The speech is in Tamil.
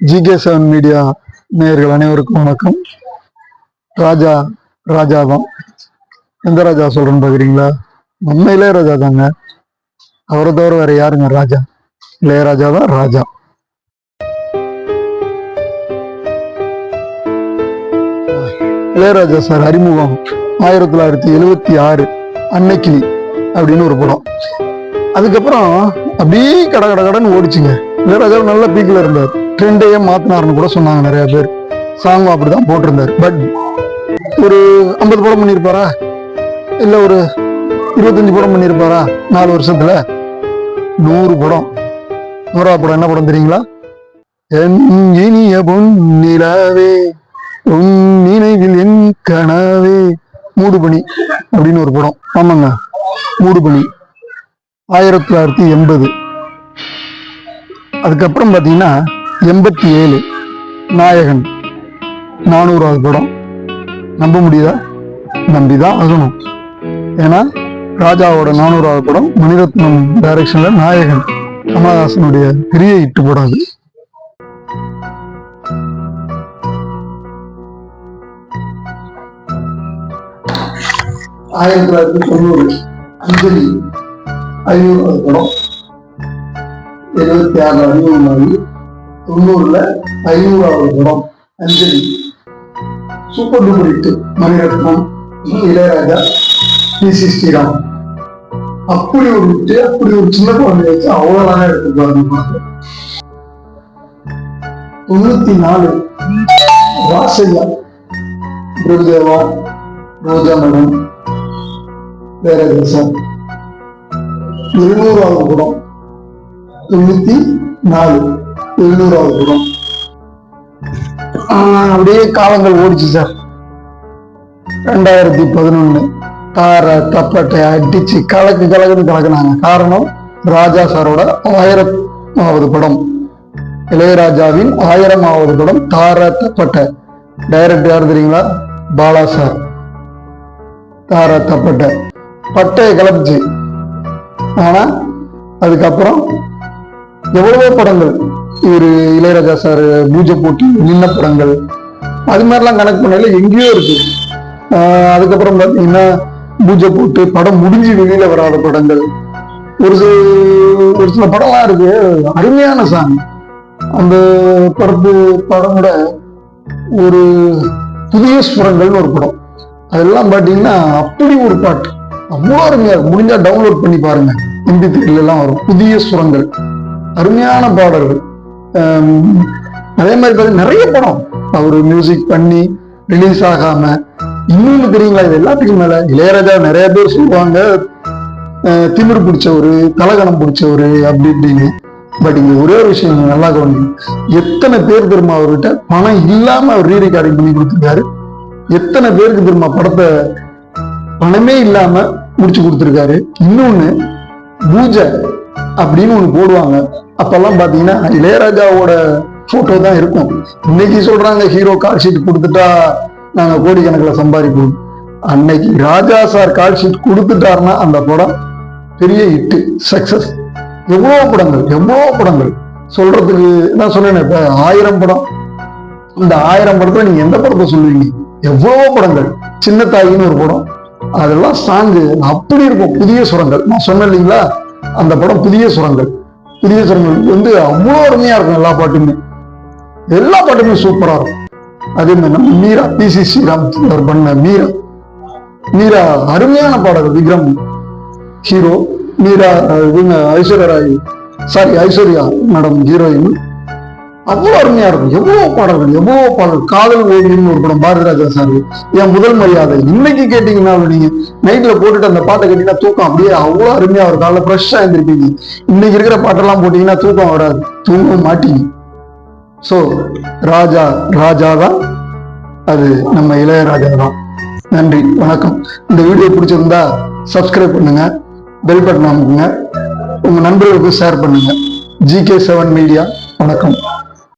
ஜிகே செவன் மீடியா நேயர்கள் அனைவருக்கும் வணக்கம். ராஜா ராஜா தான் எந்த ராஜா சொல்றேன்னு பாக்குறீங்களா? நம்ம இளையராஜா தாங்க. அவரை தவிர வேற யாருங்க ராஜா? இளையராஜா தான் ராஜா? இளையராஜா சார் அறிமுகம். ஆயிரத்தி தொள்ளாயிரத்தி எழுவத்தி ஆறு அன்னைக்கிளி அப்படின்னு ஒரு படம். அதுக்கப்புறம் அப்படியே கட கட கடன்னு ஓடிச்சுங்க. இளையராஜா நல்ல பீக்கில் இருந்தார். ட்ரெண்டையே மாத்தினார்னு கூட சொன்னாங்க நிறைய பேர். சாங்கும் அப்படிதான் போட்டிருந்தார். பட் ஒரு ஐம்பது படம் பண்ணியிருப்பாரா இல்லை ஒரு இருபத்தஞ்சு படம் பண்ணியிருப்பாரா நாலு வருஷத்துல? நூறு படம். நூறா படம் என்ன படம் தெரியுங்களா? என் இனிய பொன்னிலாவே உன் நினைவில் என் கனவே. மூடுபணி அப்படின்னு ஒரு படம். ஆமாங்க. மூடுபணி ஆயிரத்தி தொள்ளாயிரத்தி எண்பது. அதுக்கப்புறம் பார்த்தீங்கன்னா எண்பத்தி ஏழு நாயகன். நானூறாவது படம். நம்ப முடியுதா? நம்பிதான் ஆகணும். ஏன்னா ராஜாவோட நானூறாவது படம் மணிரத்னம் டைரக்ஷன்ல நாயகன். கமலஹாசனுடைய பெரிய இட்டு படம் அது ஆயிரத்தி தொள்ளாயிரத்தி தொண்ணூறு அஞ்சலி ஐநூறாவது படம். எழுபத்தி ஆறு அறிமுகமாகி தொண்ணூறுல ஐநூறாவது படம் அஞ்சலி. Super duper hit Mani Ratnam Ilaiyaraaja P. C. Sreeram. அப்படி ஒரு விட்டு அப்படி ஒரு சின்ன குழந்தை வச்சு அவ்வளவு அழகா எடுத்துப்பாரு தொண்ணூத்தி நாலு ராசையா குருதேவா ரோஜா மேடம் வேற தேசம் எழுநூறாவது படம் தொண்ணூத்தி நாலு எழுநூறாவது படம் ஆஹ் அப்படியே காலங்கள் ஓடிச்சு சார் ரெண்டாயிரத்தி பதினொன்னு காரை தப்பட்டை அடிச்சு கலக்கு கலக்குன்னு கலக்குனாங்க. காரணம் ராஜா சாரோட ஆயிரமாவது படம். இளையராஜாவின் ஆயிரமாவது படம் தார தப்பட்டை. டைரக்டர் யார் தெரியுங்களா? பாலா சார் தார தப்பட்டை. பட்டையை கிளப்பிச்சு ஆனா அதுக்கப்புறம் எவ்வளவோ படங்கள் இவர் இளையராஜா சார் பூஜை போட்டி நின்ன படங்கள். அது மாதிரிலாம் கணக்கு பண்ணல எங்கேயோ இருக்கு. ஆஹ் அதுக்கப்புறம் பார்த்தீங்கன்னா பூஜை போட்டு படம் முடிஞ்சு வெளியில வராத படங்கள். ஒரு சில ஒரு சில படம்லாம் இருக்கு. அருமையான சாங் அந்த படத்து படமோட ஒரு புதிய சுரங்கள்னு ஒரு படம். அதெல்லாம் பார்த்தீங்கன்னா அப்படி ஒரு பாட்டு. அவ்வளோ அருமையா இருக்கும் முடிஞ்சா டவுன்லோட் பண்ணி பாருங்க. எம்பி த்ரீல வரும். புதிய சுரங்கள் அருமையான பாடல்கள். அதே மாதிரி நிறைய படம் அவர் மியூசிக் பண்ணி ரிலீஸ் ஆகாம இன்னொன்னு தெரியுங்களா இது எல்லாத்துக்கும் மேல இளையராஜா நிறைய பேர் சொல்லுவாங்க அஹ், திமிரு பிடிச்சவரு தலகணம் பிடிச்சவரு அப்படி இப்படின்னு. பட் இங்க ஒரே ஒரு விஷயம் நல்லா கவனிங்க எத்தனை பேர் திரும்ப அவர்கிட்ட? பணம் இல்லாம அவர் ரீ ரெக்கார்டிங் பண்ணி கொடுத்துருக்காரு. எத்தனை பேருக்கு திரும்ப படத்தை பணமே இல்லாம முடிச்சு கொடுத்துருக்காரு. இன்னொன்னு பூஜை. அப்படின்னு ஒண்ணு போடுவாங்க. அப்பெல்லாம் பார்த்தீங்கன்னா இளையராஜாவோட ஃபோட்டோ தான் இருக்கும். இன்னைக்கு சொல்றாங்க ஹீரோ கால் ஷீட் கொடுத்துட்டா நாங்க கோடிக்கணக்கில் சம்பாதிப்போம். அன்னைக்கு ராஜா சார் கால் ஷீட் கொடுத்துட்டாருன்னா அந்த படம் பெரிய ஹிட் சக்சஸ் எவ்வளோ படங்கள் எவ்வளோ படங்கள். சொல்றதுக்கு நான் சொன்னேன் இப்ப ஆயிரம் படம். இந்த ஆயிரம் படத்துல நீங்க எந்த படத்தை சொல்லுவீங்க? எவ்வளோ படங்கள். சின்ன தாயின்னு ஒரு படம். அதெல்லாம் சாங்கு அப்படி இருக்கும். புதிய சுரங்கள். நான் சொன்னேன் இல்லைங்களா? அந்த படம் புதிய சுரங்கள். புதிய சுரங்கள் வந்து அவ்வளோ அருமையா இருக்கும் எல்லா பாட்டுமே. எல்லா பாட்டுமே சூப்பரா இருக்கும். அதே மாதிரி நம்ம மீரா பி சி ஸ்ரீராம் அவர் பண்ண மீரா. மீரா அருமையான பாடல் விக்ரம் ஹீரோ. மீரா இவங்க Aishwarya Rai. Sorry Aishwarya madam heroine. அவ்வளோ அருமையா இருக்கும். எவ்வளோ பாடல்கள் எவ்வளோ பாடல் காதல் ஓவியம்னு ஒரு படம் பாரதி ராஜா சார் என் முதல் மரியாதை. இன்னைக்கு கேட்டீங்கன்னா நீங்க நைட்ல போட்டுட்டு அந்த பாட்டை கேட்டீங்கன்னா தூக்கம் அப்படியே அவ்வளவு அருமையா ஒரு காலைல ஃப்ரெஷ்ஷா இருந்திருப்பீங்க இன்னைக்கு இருக்கிற பாட்டெல்லாம் போட்டீங்கன்னா தூக்கம் வராது. தூங்க மாட்டீங்க. சோ ராஜா ராஜா தான் அது நம்ம இளையராஜா தான். நன்றி வணக்கம். இந்த வீடியோ பிடிச்சிருந்தா சப்ஸ்கிரைப் பண்ணுங்க. பெல் பட்டன் அமுக்குங்க. உங்க நண்பர்களுக்கு ஷேர் பண்ணுங்க. ஜிகே செவன் மீடியா வணக்கம்.